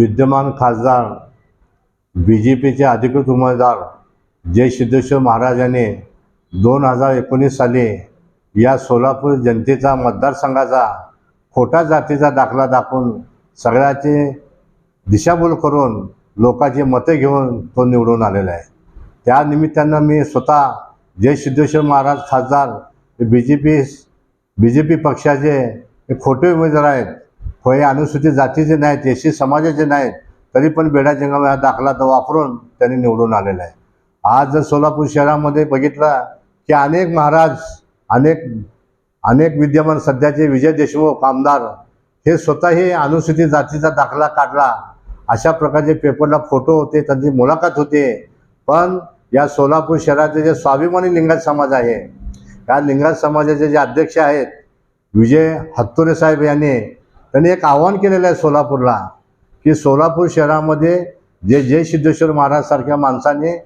विद्यमान खासदार B J पीचे अधिकृत उमेदवार जय सिद्धेश्वर महाराजांनी दोन हजार एकोणीस साली या सोलापूर जनतेचा मतदारसंघाचा खोटा जातीचा दाखला दाखवून सगळ्याचे दिशाभूल करून लोकांची मते घेऊन तो निवडून आलेला आहे. त्या निमित्तानं मी स्वतः जय सिद्धेश्वर महाराज खासदार B J P B J P पक्षाचे हे खोटे उमेदवार आहेत होय अनुसूचित जातीचे नाहीत एस सी समाजाचे नाहीत तरी पण बेडा जंगम हा दाखला तो वापरून त्यांनी निवडून आलेला आहे. आज जर सोलापूर शहरामध्ये बघितलं की अनेक महाराज अनेक अनेक विद्यमान सध्याचे विजय देशमुख आमदार हे स्वतःही अनुसूचित जातीचा दाखला काढला. अशा प्रकारचे पेपरला फोटो होते त्यांची मुलाखत होते. पण या सोलापूर शहराचे जे स्वाभिमानी लिंगायत समाज आहे या लिंगायत समाजाचे जे अध्यक्ष आहेत विजय हत्तुरे साहेब यांनी त्यांनी एक आव्हान केलेलं आहे सोलापूरला की सोलापूर शहरामध्ये जे जय सिद्धेश्वर महाराजसारख्या माणसाने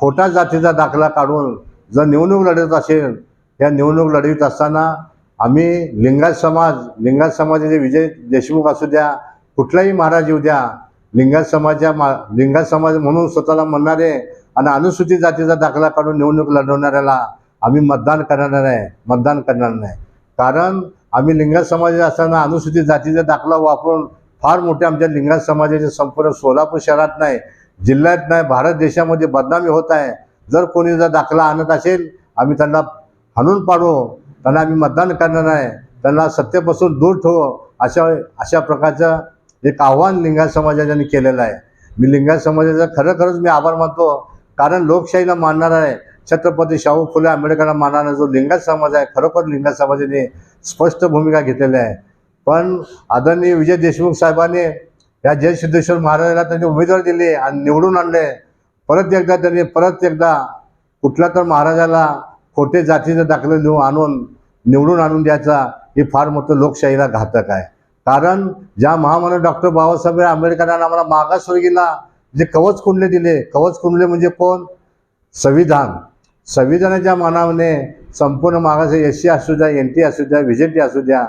खोटा जातीचा दाखला काढून जर निवडणूक लढवत असेल या निवडणूक लढवित असताना आम्ही लिंगायत समाज लिंगायत समाजाचे विजय देशमुख असू द्या कुठलाही महाराज येऊ द्या लिंगायत समाजा मा लिंगायत समाज म्हणून स्वतःला म्हणणारे आणि अनुसूचित जातीचा दाखला काढून निवडणूक लढवणाऱ्याला आम्ही मतदान करणार आहे मतदान करणार नाही. कारण आम्ही लिंगायत समाजाचे असताना अनुसूचित जातीचा दाखला वापरून फार मोठ्या आमच्या लिंगायत समाजाचे संपूर्ण सोलापूर शहरात नाही जिल्ह्यात नाही भारत देशामध्ये बदनामी होत आहे. जर कोणी जर दाखला आणत असेल आम्ही त्यांना हाणून पाडू. त्यांना आम्ही मतदान करणार नाही त्यांना सत्तेपासून दूर ठेवू. अशा अशा प्रकारचं एक आव्हान लिंगायत समाजाने केलेलं आहे. मी लिंगायत समाजाचा खरं खरंच मी आभार मानतो. कारण लोकशाहीला मानणार आहे. छत्रपती शाहू फुले आंबेडकरला मानणारा जो लिंगायत समाज आहे खरोखर लिंगायत समाजाने स्पष्ट भूमिका घेतलेली आहे. पण आदरणीय विजय देशमुख साहेबांनी या जय सिद्धेश्वर महाराजाला त्यांनी उमेदवार दिले आणि निवडून आणले. परत एकदा त्यांनी परत एकदा कुठल्या तर महाराजाला खोटे जातीचं दाखले देऊन आणून निवडून आणून द्यायचा हे फार मोठं लोकशाहीला घातक आहे. कारण ज्या महामानव डॉक्टर बाबासाहेब आंबेडकरांना आम्हाला मागासवर्गीला जे कवच कुंडले दिले कवच कुंडले म्हणजे कोण? संविधान. संविधानाच्या मानाने संपूर्ण मागास एस सी असू द्या एन टी असू द्या व्ही जे टी असू द्या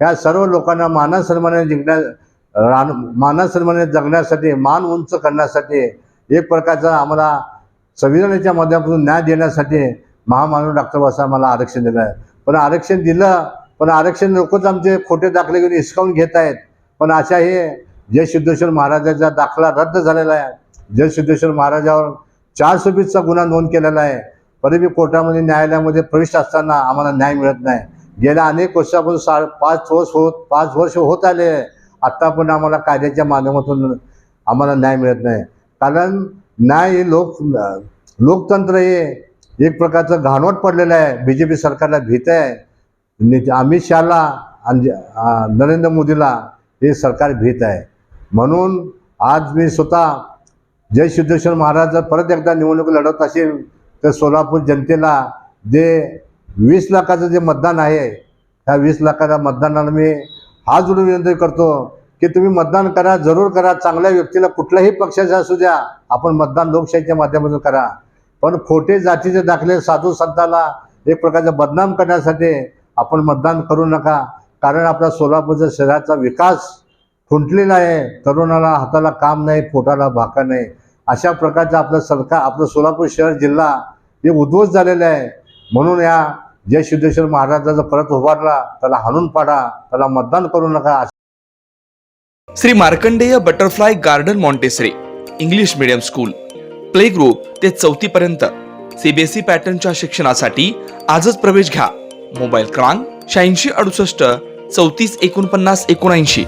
ह्या सर्व लोकांना माना सन्मानाने जिंकण्या रान माना सन्मानाने जगण्यासाठी मान उंच करण्यासाठी एक प्रकारचा आम्हाला संविधानाच्या माध्यमातून न्याय देण्यासाठी महामानव डॉक्टर बाबासाहेब मला आरक्षण दिलं आहे. पण आरक्षण दिलं पण आरक्षण लोकच आमचे खोटे दाखले घेऊन हिसकावून घेत आहेत. पण अशा हे जय सिद्धेश्वर महाराजाचा दाखला रद्द झालेला आहे. जय सिद्धेश्वर महाराजावर चार वीसचा गुन्हा नोंद केलेला आहे. तरी बी कोर्टामध्ये न्यायालयामध्ये प्रविष्ट असताना आम्हाला न्याय मिळत नाही. गेल्या अनेक वर्षापासून सा पाच वर्ष होत पाच वर्ष होत आले आत्ता पण आम्हाला कायद्याच्या माध्यमातून आम्हाला न्याय मिळत नाही. कारण न्याय हे लोक लोकतंत्र हे एक प्रकारचं घाणवट पडलेलं आहे. बी जे पी सरकारला भीत आहे. अमित शहाला आणि नरेंद्र मोदीला हे सरकार भीत आहे. म्हणून आज मी स्वतः जय सिद्धेश्वर महाराज जर परत एकदा निवडणूक लढवत असेल तर सोलापूर जनतेला जे वीस लाखाचं जे मतदान आहे त्या वीस लाखाच्या मतदानाला मी हा जोडून विनंती करतो की तुम्ही मतदान करा जरूर करा चांगल्या व्यक्तीला कुठल्याही पक्षाचा असू द्या आपण मतदान लोकशाहीच्या माध्यमातून करा. पण खोटे जातीचे दाखले साधू संताला एक प्रकारचं बदनाम करण्यासाठी आपण मतदान करू नका. कारण आपला सोलापूरच्या शहराचा विकास खुंटलेला आहे. तरुणाला हाताला काम नाही पोटाला भाका नाही. अशा प्रकारचं आपलं सरकार आपलं सोलापूर शहर जिल्हा हे उद्ध्वस्त झालेलं आहे. म्हणून या जय सिद्धेश्वर महाराजाचा परत उभारला त्याला हाणून पाडा त्याला मतदान करू नका Shri Markandeya butterfly garden montessori English medium school play group ते चौथी पर्यंत सीबीएसई पॅटर्नच्या शिक्षणासाठी आजच प्रवेश घ्या. मोबाईल क्रमांक शहाऐंशी अडुसष्ट चौतीस एकोणपन्नास एकोणऐंशी.